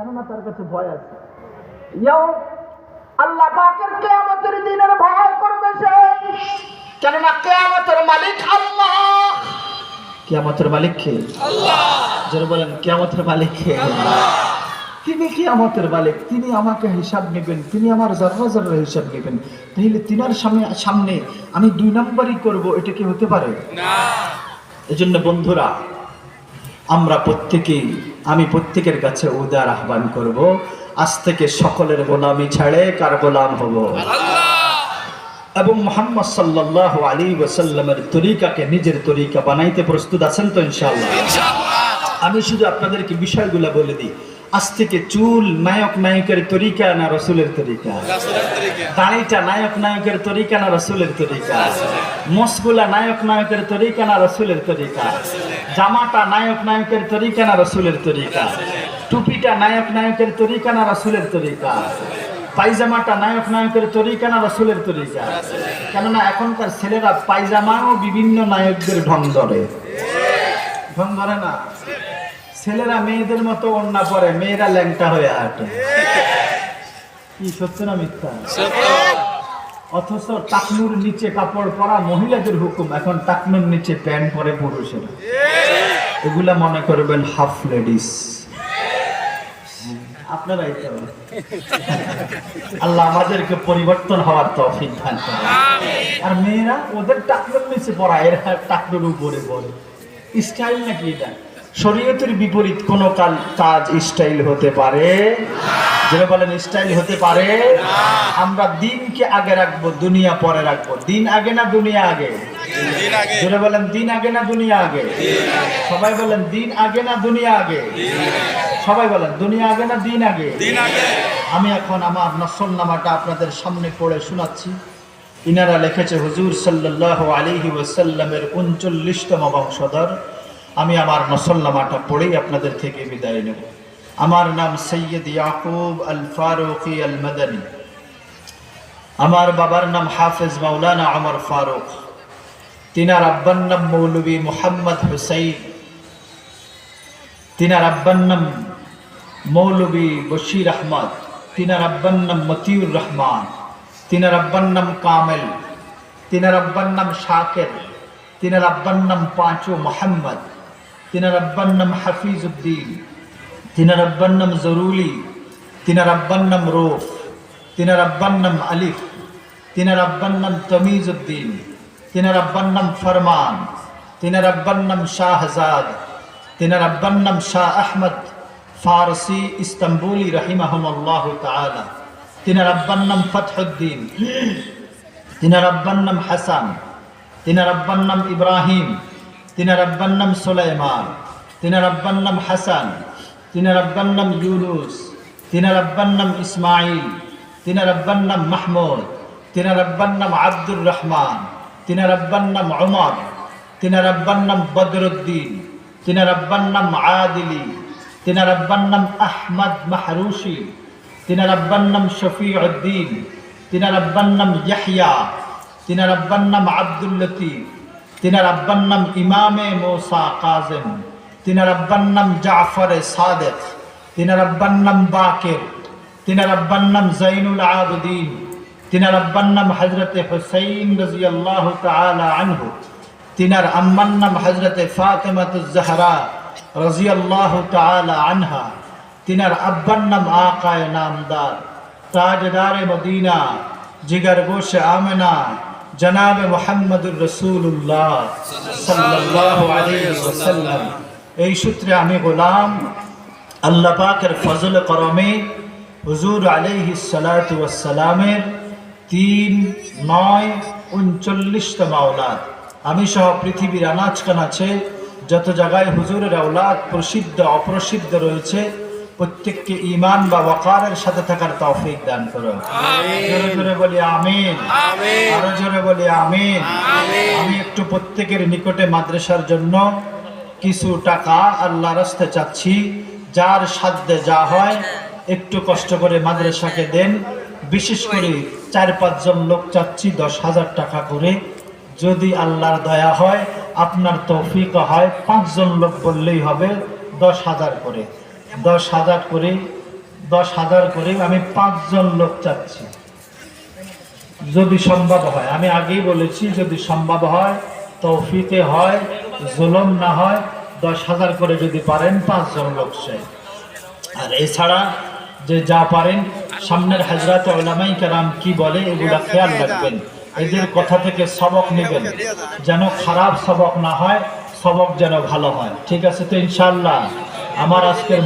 কেননা তার কাছে ভয় আছে। ইয়াও আল্লাহ পাকের কেয়ামতের দিনের ভয় করবে সে কেননা কেয়ামতের মালিক আল্লাহ। কেয়ামতের মালিক কে? আল্লাহ। যারা বলেন কেয়ামতের মালিক কে? তিনি কিয়ামতের মালিক তিনি আমাকে হিসাব নেবেন তিনি আমার জর্রা জর্রা হিসাব নেবেন। তাহলে তিনার সামনে সামনে আমি দুই নম্বরই করব এটা কি হতে পারে? এজন্য বন্ধুরা আমরা প্রত্যেকেই আমি প্রত্যেকের কাছে উদার আহ্বান করব। আজ থেকে সকলের গোলামি ছাড়ে কার গোলাম হব? এবং মোহাম্মদ সাল্লাহ আলী ওসাল্লামের তরিকাকে নিজের তরিকা বানাইতে প্রস্তুত আছেন তো ইনশাআল্লাহ? আমি শুধু আপনাদেরকে বিষয়গুলো বলে দিই। আজ থেকে চুল নায়ক নায়কের তরিকা না রসুলের তরিকা? দাড়িটা নায়ক নায়কের তরিকা না রসুলের তরিকা? মসগুলা নায়ক নায়কের তরিকা না রসুলের তরিকা? জামাটা নায়ক নায়কের তরিকা না রসুলের তরিকা? টুপিটা নায়ক নায়কের তরিকা না রসুলের তরিকা? পায়জামাটা নায়ক নায়কের তরিকা না রসুলের তরিকা? কেননা এখনকার ছেলেরা পায়জামাও বিভিন্ন নায়কদের ঢং ধরে। ঢং ধরে না? ছেলেরা মেয়েদের মতো অন্যা পরে, মেয়েরা ল্যাংটা হয়ে হাঁটে। কি সত্য না মিথ্যা? অথচ টাকনুর নিচে কাপড় পরা মহিলাদের হুকুম এখন টাকনুর নিচে প্যান্ট পরে পুরুষেরা। এগুলা মনে করবেন হাফ লেডিস। আল্লাহ আমাদেরকে পরিবর্তন হওয়ার তৌফিক দান আর মেয়েরা ওদের টাকনুর নিচে পড়া এরা টাকনুর উপরে পড়ে স্টাইল নাকি এটা? শরীয়তের বিপরীত কোন কাজ স্টাইল হতে পারে? যেটা বলেন স্টাইল হতে পারে আমরা দিনকে আগে রাখব দুনিয়া পরে রাখব। দিন আগে না দুনিয়া আগে? যেটা বলেন দিন আগে না দুনিয়া আগে? সবাই বলেন দিন আগে না দুনিয়া আগে? সবাই বলেন দুনিয়া আগে না দিন আগে? আমি এখন আমার নসল নামাটা আপনাদের সামনে পড়ে শোনাচ্ছি। ইনারা লিখেছে হুজুর সাল্লাহ আলিহি ওয়াসাল্লামের উনচল্লিশতম বংশধর। আমি আমার নসলনামাটা পড়েই আপনাদের থেকে বিদায় নেব। আমার নাম সৈয়দ ইয়াকুব আল ফারুকি আল মাদানী আমার বাবার নাম হাফেজ মাওলানা আমর ফারুক তিনার আব্বার নাম মৌলবী মোহাম্মদ হুসাইন তিনার আব্বার নাম মৌলবী বশির আহমদ তিনার আব্বার নাম মতিউর রহমান তিনার আব্বার নাম কামেল তিনার আব্বার নাম শাকের তিনার আব্বার নাম পাঁচু মোহাম্মদ তিনার আব্বার নাম হাফিজ উদ্দিন তিনার আব্বার নাম জরুলি তিনার আব্বার নাম রোফ তিনার আব্বার নাম আলিফ তিনার আব্বার নাম ফরমান তিনার শাহজাদ তিনার শাহ আহমদ ফারসি ইস্তাম্বুলি রহিমাহমুল্লাহ তাআলা তিনার আব্বার নাম ফতহুদ্দিন তিনার হাসান তিনার ইব্রাহিম তিনার আব্বার নাম সুলাইমান তিনার হাসান তিনার আব্বার নাম ইউনুস তিনার আব্বার নাম ইসমাইল তিনার আব্বার নাম মাহমুদ তিনার আব্বার নাম আব্দুর রহমান তিনার আব্বার নাম ওমর তিনার আব্বার নাম বদরুদ্দিন তিনার আব্বার নাম আদিলি তিনার আব্বার নাম আহমদ মাহরুশি তিনার আব্বার নাম শফিউদ্দিন তিনার আব্বার নাম ইয়াহিয়া তিনার আব্বার নাম আব্দুল লতিফ তিনার আব্বার নাম ইমামে মোসা কাজেম তিনার আব্বার নাম জাফর সাদেক তিনার আব্বার নাম বাকের তিনার আব্বার নাম জাইনুল আবদিন তিনার আব্বার নাম হজরতে হুসাইন রাজি আল্লাহ আনহু তিনার আম্মার নাম হজরতে ফাতেমাতুজ্জাহরা রাজি আল্লাহ আনহা তিনার আব্বার নাম আকায় নামদার তাজদারে মদিনা জিগার গোশ আমেনা জনাব মোহাম্মদুর রসুল্লাহ সাল্লাহ আলাইসাল্লাম এই সূত্রে আমি গোলাম আল্লাহ পাকের ফজল করমে হুজুর আলাইহি সালামের তিন নয় উনচল্লিশতম আওলাদ। আমি সহ পৃথিবীর আনাচ কানাচে যত জায়গায় হুজুরের আওলাদ প্রসিদ্ধ অপ্রসিদ্ধ রয়েছে প্রত্যেককে ইমান বা ওয়াকারের সাথে থাকার তৌফিক দান করো। জোরে জোরে বলি আমিন। আরও জোরে বলি আমিন। আমি একটু প্রত্যেকের নিকটে মাদ্রাসার জন্য কিছু টাকা আল্লাহ রাস্তে চাচ্ছি, যার সাধ্যে যা হয়, একটু কষ্ট করে মাদ্রাসাকে দেন। বিশেষ করে চার পাঁচজন লোক চাচ্ছি দশ হাজার টাকা করে। যদি আল্লাহর দয়া হয়, আপনার তৌফিক হয়, পাঁচজন লোক বললেই হবে দশ হাজার করে। দশ হাজার করে, দশ হাজার করে আমি পাঁচজন লোক চাচ্ছি। যদি সম্ভব হয়, আমি আগেই বলেছি, যদি সম্ভব হয় তৌফিকে হয়, জুলম না হয়, দশ হাজার করে যদি পারেন, পাঁচজন লোক সে। আর এছাড়া যে যা পারেন, সামনের হাজরাত ওলামাই কারাম কি বলে, এগুলা খেয়াল রাখবেন। এদের কথা থেকে সবক নেবেন। যেন খারাপ সবক না হয়, সবক যেন ভালো হয়। ঠিক আছে তো ইনশাল্লাহ আমার আজকের